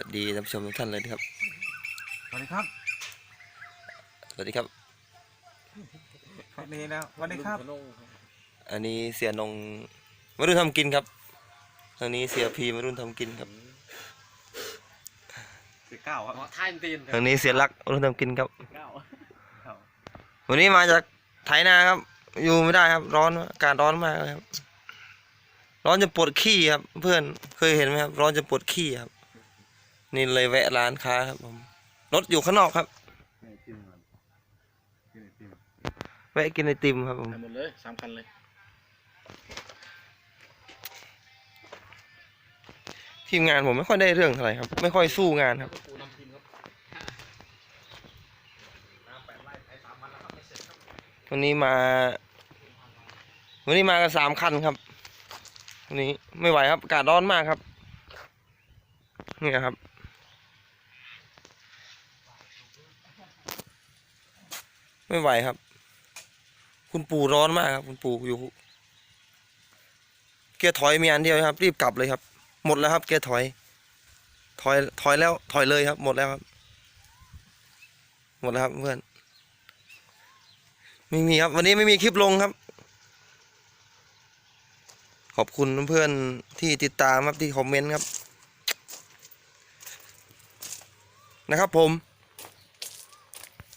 วัสดีท่านผู้ชมทุกท่านเลยนะครับ สวัสดีครับ สวัสดีครับสวัสดีแล้วสวัสดีครับ อันนี้เสียนงมารุ่นทำกินครับทางนี้เสียพีมารุ่นทำกินครับสิบเก้าครับอ๋อท่ายตีนทางนี้เสียรักมารุ่นทำกินครับ เก้าวันนี้มาจากไถนาครับ อยู่ไม่ได้ครับ ร้อนอากาศร้อนมากเลยครับ ร้อนจะปวดขี้ครับ เพื่อนเคยเห็นไหมครับ ร้อนจะปวดขี้ครับ นี่เลยแวะร้านค้าครับผมรถอยู่ข้างนอกครับแวะกินไอติมครับผมทำหมดเลยสามคันเลยทีมงานผมไม่ค่อยได้เรื่องเท่าไหร่ครับ ไม่ค่อยสู้งานครับ ปูนำทีมครับวันนี้มา วันนี้มากันสามคันครับ วันนี้ไม่ไหวครับอากาศร้อนมากครับ เนี่ยครับ ไม่ไหวครับ คุณปู่ร้อนมากครับ คุณปู่อยู่ เกียร์ถอยมีอันเดียวครับ รีบกลับเลยครับ หมดแล้วครับ เกียร์ถอย ถอยถอยแล้วถอยเลยครับ หมดแล้วครับ หมดแล้วครับเพื่อนไม่มีครับ วันนี้ไม่มีคลิปลงครับ ขอบคุณเพื่อนที่ติดตามครับที่คอมเมนต์ครับ นะครับผม